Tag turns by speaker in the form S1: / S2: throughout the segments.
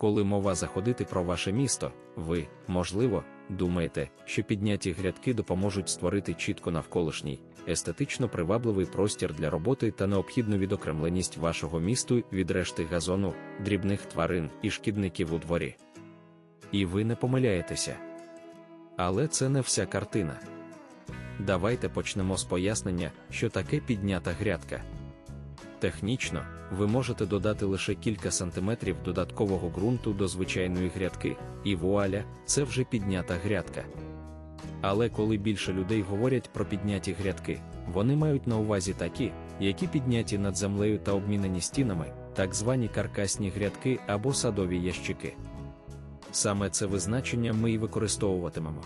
S1: Коли мова заходити про ваше місто, ви, можливо, думаєте, що підняті грядки допоможуть створити чітко навколишній, естетично привабливий простір для роботи та необхідну відокремленість вашого місту від решти газону, дрібних тварин і шкідників у дворі. І ви не помиляєтеся. Але це не вся картина. Давайте почнемо з пояснення, що таке піднята грядка. Технічно, ви можете додати лише кілька сантиметрів додаткового ґрунту до звичайної грядки, і вуаля, це вже піднята грядка. Але коли більше людей говорять про підняті грядки, вони мають на увазі такі, які підняті над землею та обмінені стінами, так звані каркасні грядки або садові ящики. Саме це визначення ми і використовуватимемо.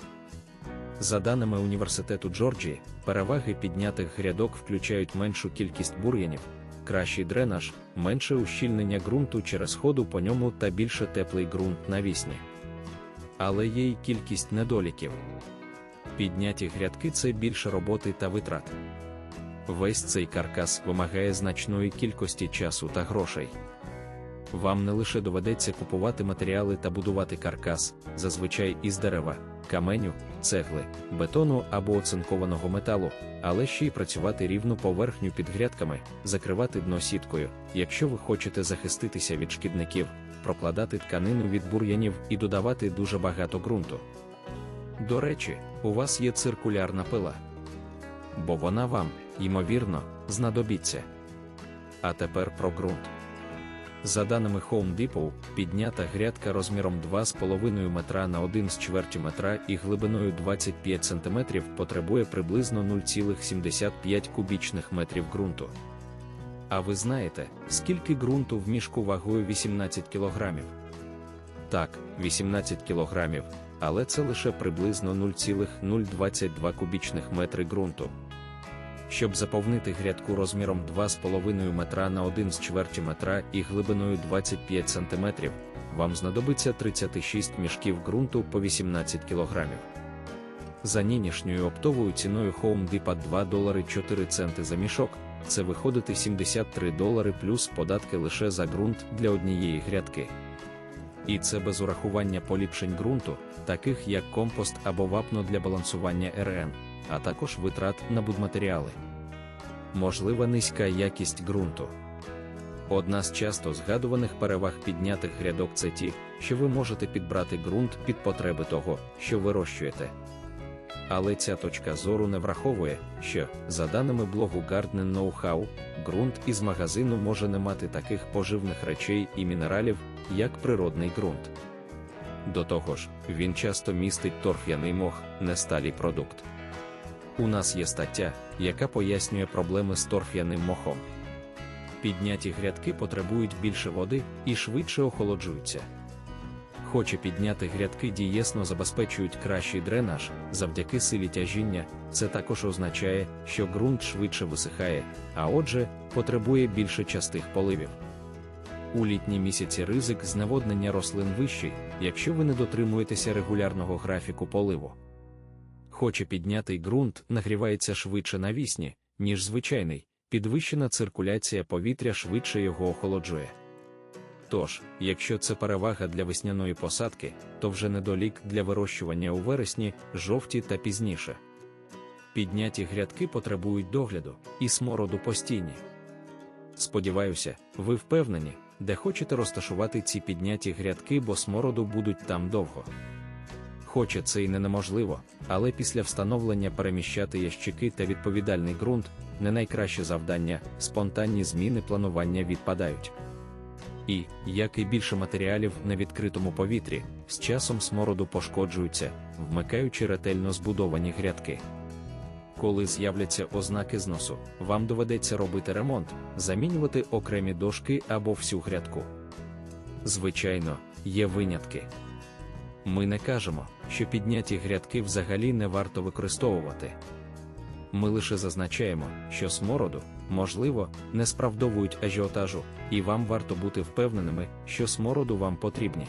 S1: За даними Університету Джорджії, переваги піднятих грядок включають меншу кількість бур'янів, кращий дренаж, менше ущільнення ґрунту через ходу по ньому та більше теплий ґрунт навісні. Але є й кількість недоліків. Підняті грядки це більше роботи та витрат. Весь цей каркас вимагає значної кількості часу та грошей. Вам не лише доведеться купувати матеріали та будувати каркас, зазвичай із дерева, каменю, цегли, бетону або оцинкованого металу, але ще й працювати рівну поверхню під грядками, закривати дно сіткою, якщо ви хочете захиститися від шкідників, прокладати тканину від бур'янів і додавати дуже багато ґрунту. До речі, у вас є циркулярна пила. Бо вона вам, ймовірно, знадобиться. А тепер про ґрунт. За даними Home Depot, піднята грядка розміром 2,5 метра на 1 з чверті метра і глибиною 25 см потребує приблизно 0,75 кубічних метрів ґрунту. А ви знаєте, скільки ґрунту в мішку вагою 18 кг? Так, 18 кг, але це лише приблизно 0,022 кубічних метри ґрунту. Щоб заповнити грядку розміром 2,5 метра на 1 з чверті метра і глибиною 25 см, вам знадобиться 36 мішків ґрунту по 18 кг. За нинішньою оптовою ціною Home Depot 2 долари 4 центи за мішок, це виходити 73 долари плюс податки лише за ґрунт для однієї грядки. І це без урахування поліпшень ґрунту, таких як компост або вапно для балансування РН, а також витрат на будматеріали. Можлива низька якість ґрунту. Одна з часто згадуваних переваг піднятих грядок це ті, що ви можете підбрати ґрунт під потреби того, що вирощуєте. Але ця точка зору не враховує, що, за даними блогу Garden Know-how, ґрунт із магазину може не мати таких поживних речей і мінералів, як природний ґрунт. До того ж, він часто містить торф'яний мох, не сталий продукт. У нас є стаття, яка пояснює проблеми з торф'яним мохом. Підняті грядки потребують більше води і швидше охолоджуються. Хоче підняти грядки дієсно забезпечують кращий дренаж завдяки силі тяжіння, це також означає, що ґрунт швидше висихає, а отже, потребує більше частих поливів. У літні місяці ризик зневоднення рослин вищий, якщо ви не дотримуєтеся регулярного графіку поливу. Хоче піднятий ґрунт нагрівається швидше навісні, ніж звичайний, підвищена циркуляція повітря швидше його охолоджує. Тож, якщо це перевага для весняної посадки, то вже недолік для вирощування у вересні, жовті та пізніше. Підняті грядки потребують догляду і смороду постійні. Сподіваюся, ви впевнені, де хочете розташувати ці підняті грядки, бо смороду будуть там довго. Хоче це і не неможливо, але після встановлення переміщати ящики та відповідальний ґрунт не найкраще завдання, спонтанні зміни планування відпадають. І, як і більше матеріалів на відкритому повітрі, з часом смороду пошкоджуються, вмикаючи ретельно збудовані грядки. Коли з'являться ознаки зносу, вам доведеться робити ремонт, замінювати окремі дошки або всю грядку. Звичайно, є винятки. Ми не кажемо, що підняті грядки взагалі не варто використовувати. Ми лише зазначаємо, що смороду, можливо, не справдовують ажіотажу, і вам варто бути впевненими, що смороду вам потрібні.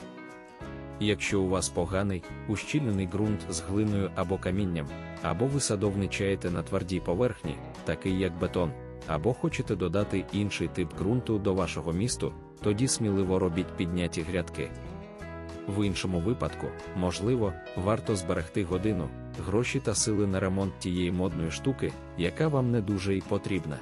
S1: Якщо у вас поганий, ущільнений ґрунт з глиною або камінням, або ви садовничаєте на твердій поверхні, такий як бетон, або хочете додати інший тип ґрунту до вашого місту, тоді сміливо робіть підняті грядки. В іншому випадку, можливо, варто зберегти годину, гроші та сили на ремонт тієї модної штуки, яка вам не дуже і потрібна.